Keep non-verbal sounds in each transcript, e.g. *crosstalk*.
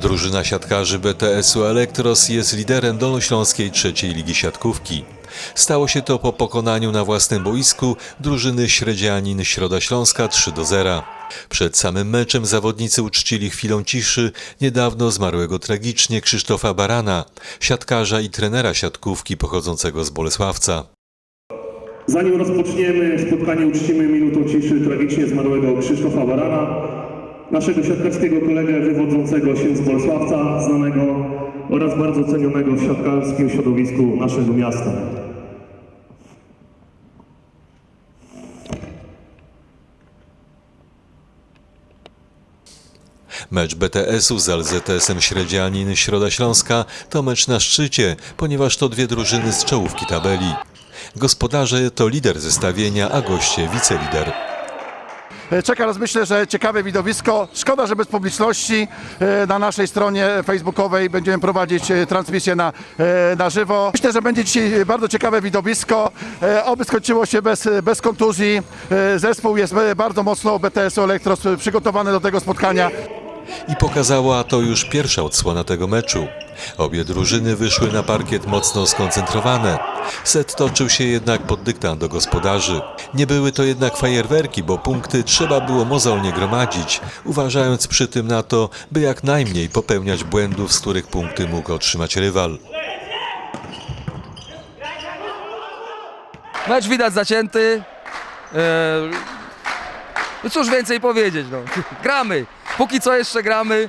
Drużyna siatkarzy BTS-u Elektros jest liderem Dolnośląskiej trzeciej ligi siatkówki. Stało się to po pokonaniu na własnym boisku drużyny Średzianin Środa Śląska 3 do 0. Przed samym meczem zawodnicy uczcili chwilą ciszy niedawno zmarłego tragicznie Krzysztofa Barana, siatkarza i trenera siatkówki pochodzącego z Bolesławca. Zanim rozpoczniemy spotkanie, uczcimy minutą ciszy tragicznie zmarłego Krzysztofa Barana, naszego siatkarskiego kolegę wywodzącego się z Bolesławca, znanego oraz bardzo cenionego w siatkarskim środowisku naszego miasta. Mecz BTS-u z LZS-em Średzianin Środa Śląska to mecz na szczycie, ponieważ to dwie drużyny z czołówki tabeli. Gospodarze to lider zestawienia, a goście wicelider. E, Czeka nas myślę, że ciekawe widowisko. Szkoda, że bez publiczności. E, Na naszej stronie facebookowej będziemy prowadzić e, transmisję na, na żywo. Myślę, że będzie dzisiaj bardzo ciekawe widowisko. Oby skończyło się bez, bez kontuzji. Zespół jest bardzo mocno BTS Elektros przygotowany do tego spotkania. I pokazała to już pierwsza odsłona tego meczu. Obie drużyny wyszły na parkiet mocno skoncentrowane. Set toczył się jednak pod dyktand do gospodarzy. Nie były to jednak fajerwerki, bo punkty trzeba było mozolnie gromadzić, uważając przy tym na to, by jak najmniej popełniać błędów, z których punkty mógł otrzymać rywal. Mecz widać zacięty. Eee, cóż więcej powiedzieć, no. *laughs* Gramy. Póki co jeszcze gramy.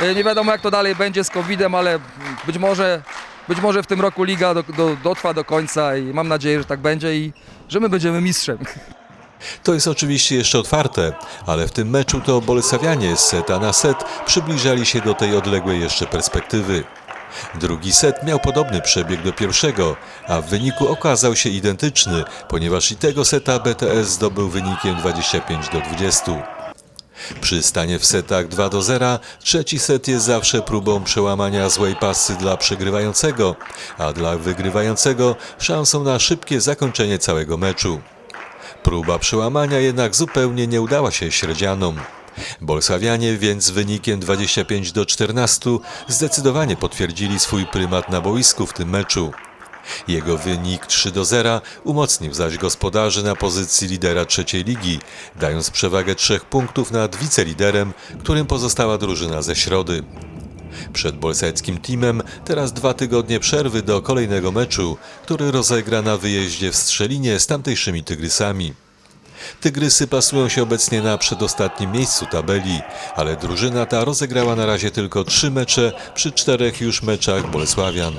E, Nie wiadomo jak to dalej będzie z COVID-em, ale być może, być może w tym roku liga do, do, dotrwa do końca i mam nadzieję, że tak będzie i że my będziemy mistrzem. To jest oczywiście jeszcze otwarte, ale w tym meczu to Bolesławianie z seta na set przybliżali się do tej odległej jeszcze perspektywy. Drugi set miał podobny przebieg do pierwszego, a w wyniku okazał się identyczny, ponieważ i tego seta BTS zdobył wynikiem 25 do 20. Przy stanie w setach 2 do 0 trzeci set jest zawsze próbą przełamania złej pasy dla przegrywającego, a dla wygrywającego szansą na szybkie zakończenie całego meczu. Próba przełamania jednak zupełnie nie udała się średzianom. Bolesławianie więc z wynikiem 25 do 14 zdecydowanie potwierdzili swój prymat na boisku w tym meczu. Jego wynik 3 do 0 umocnił zaś gospodarzy na pozycji lidera trzeciej ligi, dając przewagę trzech punktów nad wiceliderem, którym pozostała drużyna ze środy. Przed bolseckim teamem teraz dwa tygodnie przerwy do kolejnego meczu, który rozegra na wyjeździe w Strzelinie z tamtejszymi Tygrysami. Tygrysy pasują się obecnie na przedostatnim miejscu tabeli, ale drużyna ta rozegrała na razie tylko trzy mecze przy czterech już meczach Bolesławian.